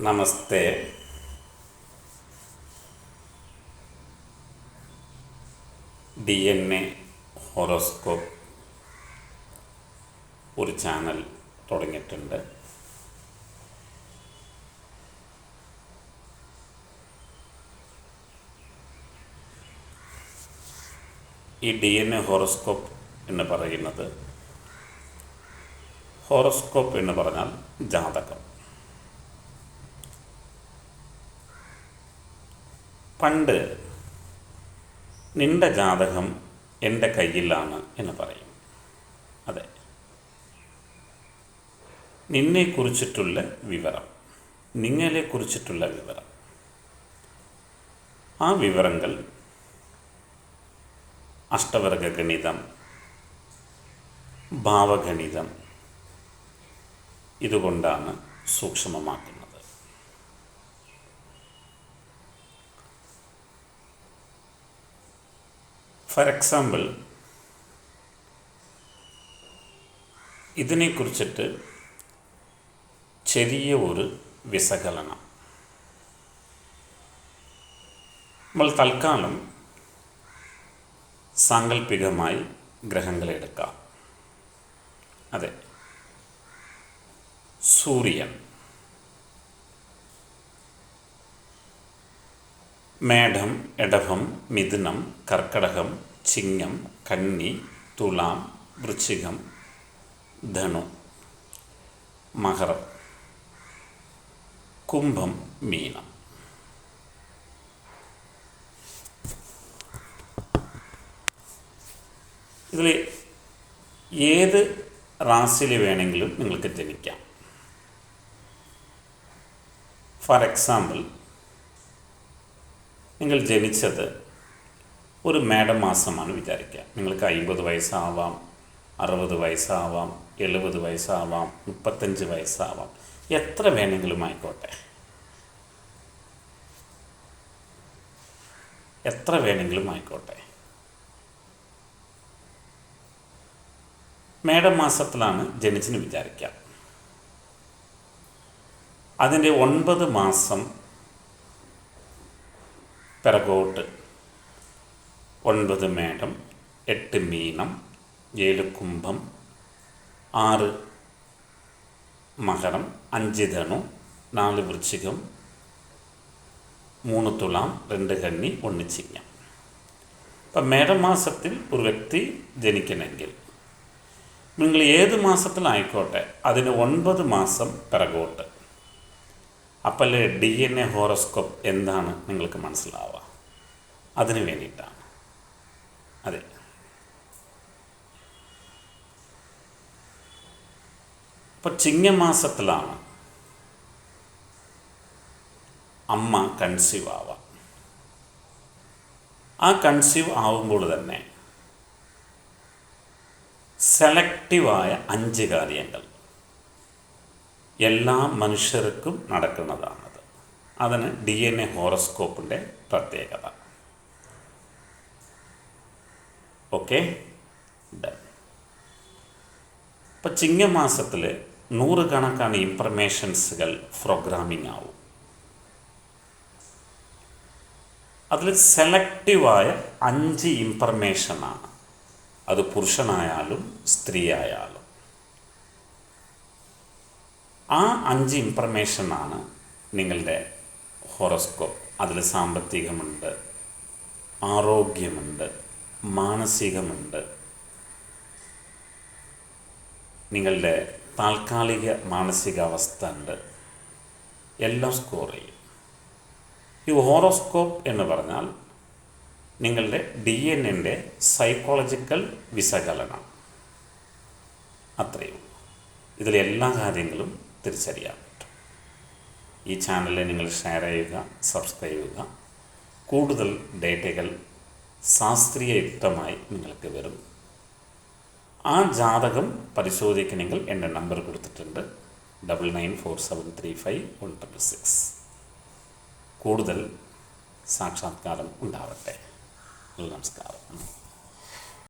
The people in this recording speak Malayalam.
Namaste. D N A horoscope ഒരു ചാനൽ തുടങ്ങിയിട്ടുണ്ട്. ഈ ഡി എൻ എ ഹോറോസ്കോപ്പ് എന്ന് പറയുന്നത് ഹോറോസ്കോപ്പ് എന്ന് പറഞ്ഞാൽ ജാതകം. പണ്ട് നിന്റെ ജാതകം എന്റെ കയ്യിലാണ് എന്ന് പറയും. അതെ. നിന്നെക്കുറിച്ചിട്ടുള്ള വിവരം നിങ്ങളെക്കുറിച്ചിട്ടുള്ള വിവരം. ആ വിവരങ്ങൾ അഷ്ടവർഗ ഗണിതം ഭാവഗണിതം ഇതുകൊണ്ടാണ് സൂക്ഷ്മമാക്കുന്നത്. ഫോർ എക്സാമ്പിൾ ഇതിനെക്കുറിച്ചിട്ട് ചെറിയ ഒരു വിശകലനം. നമ്മൾ തൽക്കാലം സാങ്കല്പികമായി ഗ്രഹങ്ങളെടുക്കാം അതെ. സൂര്യൻ. മേഢം എടഭം മിഥുനം കർക്കടകം ചിങ്ങം കന്നി തുലാം വൃശ്ചികം ധനു. മകരം. കുംഭം മീനം. ഇതിൽ ഏത് റാസിൽ വേണമെങ്കിലും നിങ്ങൾക്ക് ജനിക്കാം. ഫോർ എക്സാമ്പിൾ നിങ്ങൾ ജനിച്ചത് ഒരു മേടമാസമാണ് വിചാരിക്കുക. നിങ്ങൾക്ക് അമ്പത് വയസ്സാവാം അറുപത് വയസ്സാവാം എഴുപത് വയസ്സാവാം മുപ്പത്തഞ്ച് വയസ്സാവാം. എത്ര വേണമെങ്കിലും ആയിക്കോട്ടെ. എത്ര വേണമെങ്കിലും ആയിക്കോട്ടെ. മേടമാസത്തിലാണ് ജനിച്ചെന്ന് വിചാരിക്കാം അതിന്റെ ഒൻപത് മാസം പിറകോട്ട് ഒൻപത് മേടം എട്ട് മീനം ഏഴ് കുംഭം ആറ് മകരം അഞ്ച് ധനു നാല് വൃശ്ചികം മൂന്ന് തുലാം രണ്ട് കന്നി ഒന്ന് ചിങ്ങം. ഇപ്പം മേടമാസത്തിൽ ഒരു വ്യക്തി ജനിക്കണമെങ്കിൽ നിങ്ങൾ ഏത് മാസത്തിലായിക്കോട്ടെ അതിന് ഒൻപത് മാസം പിറകോട്ട് അപ്പല്ലേ ഡി എൻ എ ഹോറോസ്കോപ്പ് എന്താണ് നിങ്ങൾക്ക് മനസ്സിലാവുക? അതിന് വേണ്ടിയിട്ടാണ്. അതെ. ഇപ്പോൾ ചിങ്ങമാസത്തിലാണ് അമ്മ കൺസീവ് ആവുക. ആ കൺസീവ് ആവുമ്പോൾ തന്നെ സെലക്റ്റീവായ അഞ്ച് കാര്യങ്ങൾ എല്ലാ മനുഷ്യർക്കും നടക്കുന്നതാണത്. അതിന് ഡി എൻ എ ഹോറോസ്കോപ്പിന്റെ പ്രത്യേകത. ഓക്കെ ഇപ്പം ചിങ്ങമാസത്തിൽ നൂറുകണക്കാണ് ഇൻഫർമേഷൻസുകൾ പ്രോഗ്രാമിംഗ് ആവും അതിൽ സെലക്റ്റീവായ അഞ്ച് ഇൻഫർമേഷനാണ്. അത് പുരുഷനായാലും സ്ത്രീ ആയാലും ആ അഞ്ച് ഇൻഫർമേഷനാണ് നിങ്ങളുടെ ഹോറോസ്കോപ്പ് അതിൽ സാമ്പത്തികമുണ്ട് ആരോഗ്യമുണ്ട് മാനസികമുണ്ട്. നിങ്ങളുടെ താൽക്കാലിക മാനസികാവസ്ഥ ഉണ്ട് എല്ലാം സ്കോർ ചെയ്യും. ഈ ഹോറോസ്കോപ്പ് എന്ന് പറഞ്ഞാൽ നിങ്ങളുടെ ഡി എൻ എന്റെ സൈക്കോളജിക്കൽ വിശകലനം. അത്രയും ഇതിലെ എല്ലാ കാര്യങ്ങളും തിരിച്ചറിയാൻ പറ്റും. ഈ ചാനലിൽ നിങ്ങൾ ഷെയർ ചെയ്യുക സബ്സ്ക്രൈബ് ചെയ്യുക. കൂടുതൽ ഡേറ്റകൾ ശാസ്ത്രീയയുക്തമായി നിങ്ങൾക്ക് വരും. ആ ജാതകം പരിശോധിക്കണമെങ്കിൽ എന്റെ നമ്പർ കൊടുത്തിട്ടുണ്ട്. Double nine four seven three five one triple six കൂടുതൽ സാക്ഷാത്കാരം ഉണ്ടാവട്ടെ. നമസ്കാരം.